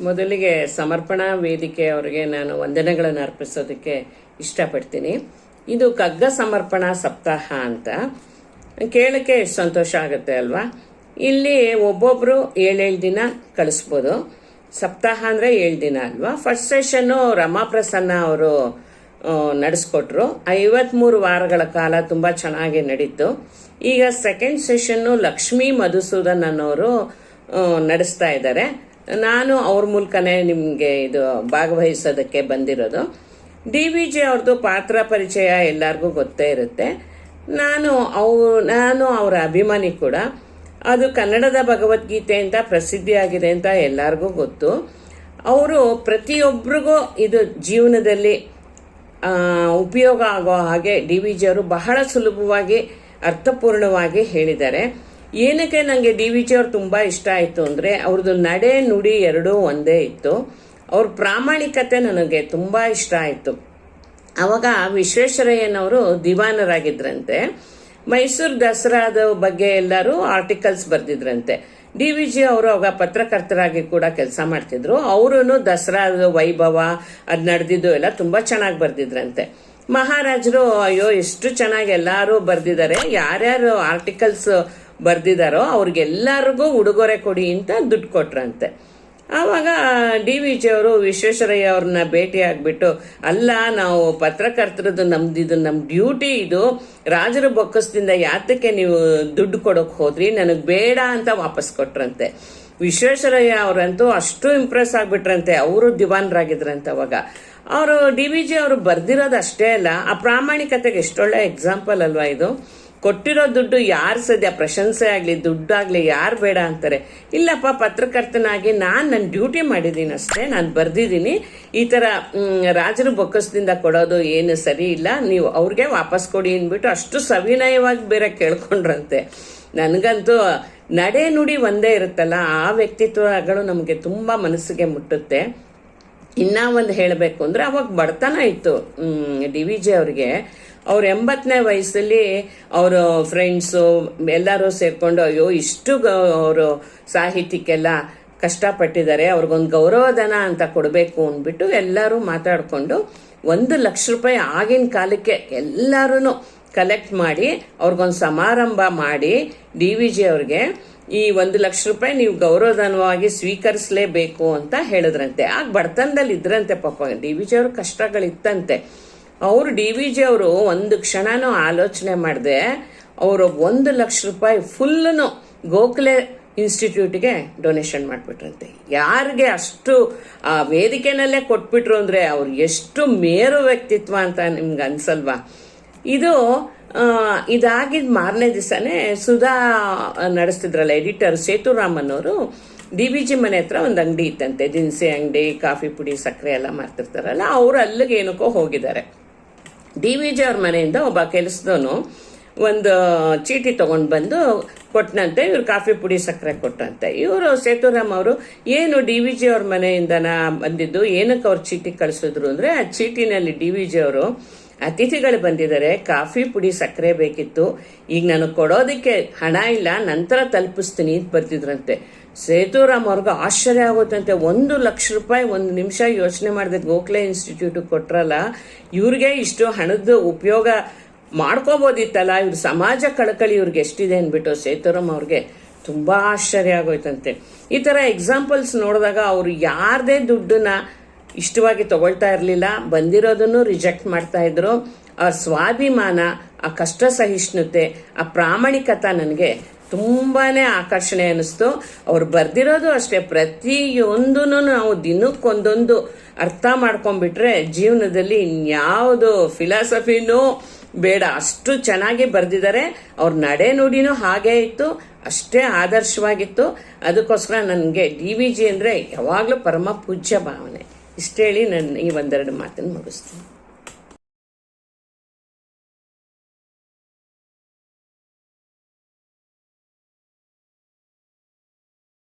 ಮೊದಲಿಗೆ ಸಮರ್ಪಣಾ ವೇದಿಕೆ ಅವರಿಗೆ ನಾನು ವಂದನೆಗಳನ್ನು ಅರ್ಪಿಸೋದಕ್ಕೆ ಇಷ್ಟಪಡ್ತೀನಿ. ಇದು ಕಗ್ಗ ಸಮರ್ಪಣಾ ಸಪ್ತಾಹ ಅಂತ. ಕೇಳಕ್ಕೆ ಸಂತೋಷ ಆಗುತ್ತೆ ಅಲ್ವಾ? ಇಲ್ಲಿ ಒಬ್ಬೊಬ್ರು ಏಳೇಳು ದಿನ ಕಳಿಸ್ಬೋದು. ಸಪ್ತಾಹ ಅಂದ್ರೆ ಏಳು ದಿನ ಅಲ್ವಾ? ಫಸ್ಟ್ ಸೆಷನ್ನು ರಮಾಪ್ರಸನ್ನ ಅವರು ನಡೆಸ್ಕೊಟ್ರು. ಐವತ್ಮೂರು ವಾರಗಳ ಕಾಲ ತುಂಬಾ ಚೆನ್ನಾಗಿ ನಡೀತು. ಈಗ ಸೆಕೆಂಡ್ ಸೆಷನ್ನು ಲಕ್ಷ್ಮೀ ಮಧುಸೂದನ್ ಅನ್ನೋರು ನಡೆಸ್ತಾ ಇದ್ದಾರೆ. ನಾನು ಅವ್ರ ಮೂಲಕನೇ ನಿಮಗೆ ಇದು ಭಾಗವಹಿಸೋದಕ್ಕೆ ಬಂದಿರೋದು. ಡಿ ವಿ ಜಿ ಅವ್ರದ್ದು ಪಾತ್ರ ಪರಿಚಯ ಎಲ್ಲರಿಗೂ ಗೊತ್ತೇ ಇರುತ್ತೆ. ನಾನು ಅವು, ನಾನು ಅವರ ಅಭಿಮಾನಿ ಕೂಡ. ಅದು ಕನ್ನಡದ ಭಗವದ್ಗೀತೆ ಅಂತ ಪ್ರಸಿದ್ಧಿಯಾಗಿದೆ ಅಂತ ಎಲ್ಲರಿಗೂ ಗೊತ್ತು. ಅವರು ಪ್ರತಿಯೊಬ್ಬರಿಗೂ ಇದು ಜೀವನದಲ್ಲಿ ಉಪಯೋಗ ಆಗೋ ಹಾಗೆ ಡಿ ವಿ ಜಿ ಅವರು ಬಹಳ ಸುಲಭವಾಗಿ, ಅರ್ಥಪೂರ್ಣವಾಗಿ ಹೇಳಿದ್ದಾರೆ. ಏನಕ್ಕೆ ನನಗೆ ಡಿ ವಿ ಜಿ ಅವ್ರು ತುಂಬ ಇಷ್ಟ ಆಯಿತು ಅಂದರೆ ಅವ್ರದ್ದು ನಡೆ ನುಡಿ ಎರಡೂ ಒಂದೇ ಇತ್ತು. ಅವ್ರ ಪ್ರಾಮಾಣಿಕತೆ ನನಗೆ ತುಂಬ ಇಷ್ಟ ಆಯಿತು. ಅವಾಗ ವಿಶ್ವೇಶ್ವರಯ್ಯನವರು ದಿವಾನರಾಗಿದ್ರಂತೆ. ಮೈಸೂರು ದಸರಾದ ಬಗ್ಗೆ ಎಲ್ಲರೂ ಆರ್ಟಿಕಲ್ಸ್ ಬರ್ದಿದ್ರಂತೆ. ಡಿ ವಿ ಜಿ ಅವರು ಅವಾಗ ಪತ್ರಕರ್ತರಾಗಿ ಕೂಡ ಕೆಲಸ ಮಾಡ್ತಿದ್ರು. ಅವರು ದಸರಾದ ವೈಭವ, ಅದು ನಡೆದಿದ್ದು ಎಲ್ಲ ತುಂಬಾ ಚೆನ್ನಾಗಿ ಬರ್ದಿದ್ರಂತೆ. ಮಹಾರಾಜರು ಅಯ್ಯೋ, ಎಷ್ಟು ಚೆನ್ನಾಗಿ ಎಲ್ಲರೂ ಬರ್ದಿದ್ದಾರೆ. ಯಾರ್ಯಾರು ಆರ್ಟಿಕಲ್ಸ್ ಬರ್ದಿದಾರೋ ಅವ್ರಿಗೆಲ್ಲರಿಗೂ ಉಡುಗೊರೆ ಕೊಡಿ ಅಂತ ದುಡ್ಡು ಕೊಟ್ರಂತೆ. ಆವಾಗ ಡಿ ವಿ ಜಿ ಅವರು ವಿಶ್ವೇಶ್ವರಯ್ಯ ಅವ್ರನ್ನ ಭೇಟಿ ಆಗ್ಬಿಟ್ಟು, ಅಲ್ಲ, ನಾವು ಪತ್ರಕರ್ತರದ್ದು ನಮ್ದು ಇದು ನಮ್ಮ ಡ್ಯೂಟಿ ಇದು. ರಾಜರ ಬೊಕ್ಕಸದಿಂದ ಯಾತಕ್ಕೆ ನೀವು ದುಡ್ಡು ಕೊಡೋಕೆ ಹೋದ್ರಿ? ನನಗೆ ಬೇಡ ಅಂತ ವಾಪಸ್ ಕೊಟ್ರಂತೆ. ವಿಶ್ವೇಶ್ವರಯ್ಯ ಅವರಂತೂ ಅಷ್ಟು ಇಂಪ್ರೆಸ್ ಆಗ್ಬಿಟ್ರಂತೆ. ಅವರು ದಿವಾನ್ರಾಗಿದ್ರಂತ ಅವಾಗ. ಅವರು ಡಿ ವಿ ಜಿ ಅವರು ಬರ್ದಿರೋದು ಅಷ್ಟೇ ಅಲ್ಲ, ಆ ಪ್ರಾಮಾಣಿಕತೆಗೆ ಎಷ್ಟೊಳ್ಳೆ ಎಕ್ಸಾಂಪಲ್ ಅಲ್ವಾ ಇದು? ಕೊಟ್ಟಿರೋ ದುಡ್ಡು ಯಾರು ಸದ್ಯ ಪ್ರಶಂಸೆ ಆಗಲಿ, ದುಡ್ಡಾಗಲಿ ಯಾರು ಬೇಡ ಅಂತಾರೆ. ಇಲ್ಲಪ್ಪ, ಪತ್ರಕರ್ತನಾಗಿ ನಾನು ನನ್ನ ಡ್ಯೂಟಿ ಮಾಡಿದ್ದೀನಿ ಅಷ್ಟೇ, ನಾನು ಬರ್ದಿದ್ದೀನಿ. ಈ ಥರ ರಾಜರು ಬೊಕ್ಕಸದಿಂದ ಕೊಡೋದು ಏನು ಸರಿ ಇಲ್ಲ. ನೀವು ಅವ್ರಿಗೆ ವಾಪಸ್ ಕೊಡಿ ಅಂದ್ಬಿಟ್ಟು ಅಷ್ಟು ಸವಿನಯವಾಗಿ ಬೇರೆ ಕೇಳ್ಕೊಂಡ್ರಂತೆ. ನನಗಂತೂ ನಡೆ ನುಡಿ ಒಂದೇ ಇರುತ್ತಲ್ಲ, ಆ ವ್ಯಕ್ತಿತ್ವಗಳು ನಮಗೆ ತುಂಬಾ ಮನಸ್ಸಿಗೆ ಮುಟ್ಟುತ್ತೆ. ಇನ್ನ ಒಂದು ಹೇಳಬೇಕು ಅಂದ್ರೆ ಅವಾಗ ಬಡತನ ಇತ್ತು. ಡಿ ವಿ ಜೆ ಅವ್ರಿಗೆ. ಅವ್ರ ಎಂಬತ್ತನೇ ವಯಸ್ಸಲ್ಲಿ ಅವರು ಫ್ರೆಂಡ್ಸು ಎಲ್ಲರೂ ಸೇರಿಕೊಂಡು, ಅಯ್ಯೋ, ಇಷ್ಟು ಅವರು ಸಾಹಿತ್ಯಕ್ಕೆಲ್ಲ ಕಷ್ಟಪಟ್ಟಿದ್ದಾರೆ, ಅವ್ರಿಗೊಂದು ಗೌರವಧನ ಅಂತ ಕೊಡಬೇಕು ಅಂದ್ಬಿಟ್ಟು ಎಲ್ಲರೂ ಮಾತಾಡಿಕೊಂಡು ಒಂದು ಲಕ್ಷ ರೂಪಾಯಿ ಆಗಿನ ಕಾಲಕ್ಕೆ ಎಲ್ಲರೂ ಕಲೆಕ್ಟ್ ಮಾಡಿ, ಅವ್ರಿಗೊಂದು ಸಮಾರಂಭ ಮಾಡಿ ಡಿ ವಿ ಜಿ ಅವ್ರಿಗೆ, ಈ ಒಂದು ಲಕ್ಷ ರೂಪಾಯಿ ನೀವು ಗೌರವಧನವಾಗಿ ಸ್ವೀಕರಿಸಲೇಬೇಕು ಅಂತ ಹೇಳಿದ್ರಂತೆ. ಆಗ ಬಡತನದಲ್ಲಿ ಇದ್ರಂತೆ ಪಾಪ, ಡಿ ವಿ ಜಿ ಅವ್ರ ಕಷ್ಟಗಳಿತ್ತಂತೆ. ಅವರು ಡಿ ವಿ ಜಿ ಅವರು ಒಂದು ಕ್ಷಣನೂ ಆಲೋಚನೆ ಮಾಡದೆ, ಅವರು ಒಂದು ಲಕ್ಷ ರೂಪಾಯಿ ಫುಲ್ನು ಗೋಖಲೆ ಇನ್ಸ್ಟಿಟ್ಯೂಟ್ಗೆ ಡೊನೇಷನ್ ಮಾಡಿಬಿಟ್ರಂತೆ. ಯಾರಿಗೆ ಅಷ್ಟು, ಆ, ವೇದಿಕೆನಲ್ಲೇ ಕೊಟ್ಬಿಟ್ರು ಅಂದರೆ ಅವ್ರು ಎಷ್ಟು ಮೇರು ವ್ಯಕ್ತಿತ್ವ ಅಂತ ನಿಮ್ಗೆ ಅನ್ಸಲ್ವಾ? ಇದು ಇದಾಗಿದ್ದ ಮಾರನೇ ದಿವಸನೇ ಸುಧಾ ನಡೆಸ್ತಿದ್ರಲ್ಲ ಎಡಿಟರ್ ಸೇತುರಾಮನ್ ಅವರು ಡಿ ಬಿ ಜಿ ಮನೆ ಹತ್ರ ಒಂದು ಅಂಗಡಿ ಇತ್ತಂತೆ. ದಿನಸಿ ಅಂಗಡಿ, ಕಾಫಿ ಪುಡಿ, ಸಕ್ಕರೆ ಎಲ್ಲ ಮಾರ್ತಿರ್ತಾರಲ್ಲ, ಅವರು ಅಲ್ಲಿಗೆ ಏನಕ್ಕೋ ಹೋಗಿದ್ದಾರೆ. ಡಿ ವಿ ಜಿ ಅವ್ರ ಮನೆಯಿಂದ ಒಬ್ಬ ಕೆಲಸದವನು ಒಂದು ಚೀಟಿ ತಗೊಂಡು ಬಂದು ಕೊಟ್ಟನಂತೆ ಇವ್ರು ಕಾಫಿ ಪುಡಿ ಸಕ್ಕರೆ ಕೊಟ್ಟಂತೆ. ಇವರು ಸೇತುರಾಮ್ ಅವರು, ಏನು ಡಿ ವಿ ಜಿ ಅವ್ರ ಮನೆಯಿಂದನ ಬಂದಿದ್ದು? ಏನಕ್ಕೆ ಅವ್ರು ಚೀಟಿ ಕಳಿಸಿದ್ರು? ಅಂದರೆ, ಆ ಚೀಟಿನಲ್ಲಿ ಡಿ ವಿ ಜಿ ಅವರು ಅತಿಥಿಗಳು ಬಂದಿದ್ದಾರೆ, ಕಾಫಿ ಪುಡಿ ಸಕ್ಕರೆ ಬೇಕಿತ್ತು, ಈಗ ನಾನು ಕೊಡೋದಕ್ಕೆ ಹಣ ಇಲ್ಲ, ನಂತರ ತಲುಪಿಸ್ತೀನಿ ಅಂತ ಬರ್ತಿದ್ರಂತೆ ಸೇತುರಾಮ್ ಅವ್ರಿಗೆ ಆಶ್ಚರ್ಯ ಆಗುತ್ತಂತೆ. ಒಂದು ಲಕ್ಷ ರೂಪಾಯಿ ಒಂದು ನಿಮಿಷ ಯೋಚನೆ ಮಾಡಿದೆ ಗೋಖಲೆ ಇನ್ಸ್ಟಿಟ್ಯೂಟ್ ಕೊಟ್ರಲ್ಲ, ಇವ್ರಿಗೆ ಇಷ್ಟು ಹಣದ ಉಪಯೋಗ ಮಾಡ್ಕೋಬೋದಿತ್ತಲ್ಲ, ಇವ್ರ ಸಮಾಜ ಕಳಕಳಿ ಇವ್ರಿಗೆ ಎಷ್ಟಿದೆ ಅಂದ್ಬಿಟ್ಟು ಸೇತುರಾಮ್ ಅವ್ರಿಗೆ ತುಂಬಾ ಆಶ್ಚರ್ಯ ಆಗೋಯ್ತಂತೆ. ಈ ತರ ಎಕ್ಸಾಂಪಲ್ಸ್ ನೋಡಿದಾಗ ಅವರು ಯಾರದೇ ದುಡ್ಡನ್ನ ಇಷ್ಟವಾಗಿ ತಗೊಳ್ತಾ ಇರಲಿಲ್ಲ, ಬಂದಿರೋದನ್ನು ರಿಜೆಕ್ಟ್ ಮಾಡ್ತಾ ಇದ್ರು. ಆ ಸ್ವಾಭಿಮಾನ, ಆ ಕಷ್ಟ ಸಹಿಷ್ಣುತೆ ಆ ಪ್ರಾಮಾಣಿಕತ ನನಗೆ ತುಂಬಾನೇ ಆಕರ್ಷಣೆ ಅನಿಸ್ತು ಅವ್ರು ಬರ್ದಿರೋದು ಅಷ್ಟೇ. ಪ್ರತಿಯೊಂದೂ ನಾವು ದಿನಕ್ಕೊಂದೊಂದು ಅರ್ಥ ಮಾಡ್ಕೊಂಡ್ಬಿಟ್ರೆ ಜೀವನದಲ್ಲಿ ಇನ್ಯಾವುದು ಫಿಲಾಸಫಿನೂ ಬೇಡ. ಅಷ್ಟು ಚೆನ್ನಾಗಿ ಬರೆದಿದ್ದಾರೆ. ಅವ್ರ ನಡೆ ನುಡಿನೂ ಹಾಗೇ ಇತ್ತು. ಅಷ್ಟೇ ಆದರ್ಶವಾಗಿತ್ತು. ಅದಕ್ಕೋಸ್ಕರ ನನಗೆ ಡಿ ವಿ ಜಿ ಅಂದರೆ ಯಾವಾಗಲೂ ಪರಮ ಪೂಜ್ಯ ಭಾವನೆ. ಇಷ್ಟೇಳಿ ನಾನು ಈ ಒಂದೆರಡು ಮಾತನ್ನು ಮುಗಿಸ್ತೀನಿ.